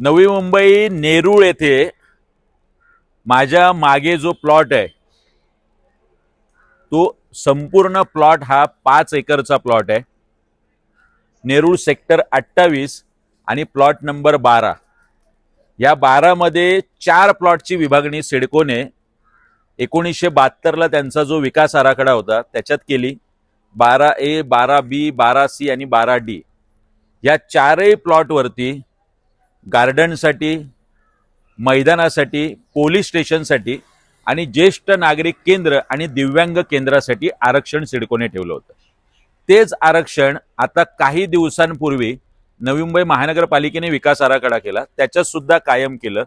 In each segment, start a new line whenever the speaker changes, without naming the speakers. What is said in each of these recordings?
नवी मुंबई नेरूळ येथे माझ्या मागे जो प्लॉट आहे तो संपूर्ण प्लॉट हा पाच एकरचा प्लॉट आहे. नेरूळ सेक्टर अठ्ठावीस आणि प्लॉट नंबर बारा. या बारामध्ये चार प्लॉटची विभागणी सिडकोने एकोणीसशे बहात्तरला त्यांचा जो विकास आराखडा होता त्याच्यात केली. बारा ए बारा बी बारा सी आणि बारा डी. या चारही प्लॉटवरती गार्डनसाठी मैदानासाठी पोलीस स्टेशनसाठी आणि ज्येष्ठ नागरिक केंद्र आणि दिव्यांग केंद्रासाठी आरक्षण सिडकोने ठेवलं होतं. तेच आरक्षण आता काही दिवसांपूर्वी नवी मुंबई महानगरपालिकेने विकास आराखडा केला. त्याच्यातसुद्धा कायम केलं.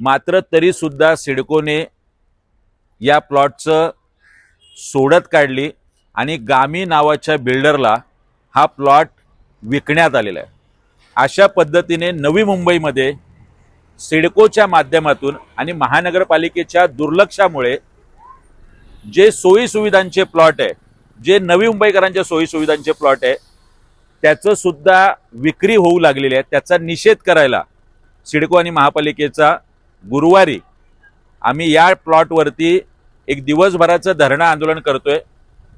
मात्र तरीसुद्धा सिडकोने या प्लॉटचं सोडत काढली आणि गामी नावाच्या बिल्डरला हा प्लॉट विकण्यात आलेला आहे. अशा पद्धतीने नवी मुंबईमध्ये सिडकोच्या माध्यमातून आणि महानगरपालिकेच्या दुर्लक्षामुळे जे सोयी सुविधांचे प्लॉट आहे जे नवी मुंबईकरांच्या सोयी सुविधांचे प्लॉट आहे त्याचं सुद्धा विक्री होऊ लागलेली आहे. त्याचा निषेध करायला सिडको आणि महापालिकेचा गुरुवारी आम्ही या प्लॉटवरती एक दिवसभराचं धरणं आंदोलन करतोय.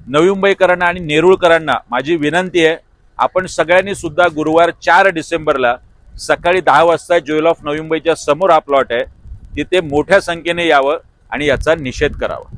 नवी मुंबईकरांना आणि नेरुळकरांना माझी विनंती आहे आपण सगळ्यांनी सुद्धा गुरुवार चार डिसेंबरला सकाळी दहा वाजता ज्वेल ऑफ नवी मुंबईच्या समोर हा प्लॉट आहे. तिथे मोठ्या संख्येने यावं आणि याचा निषेध करावा.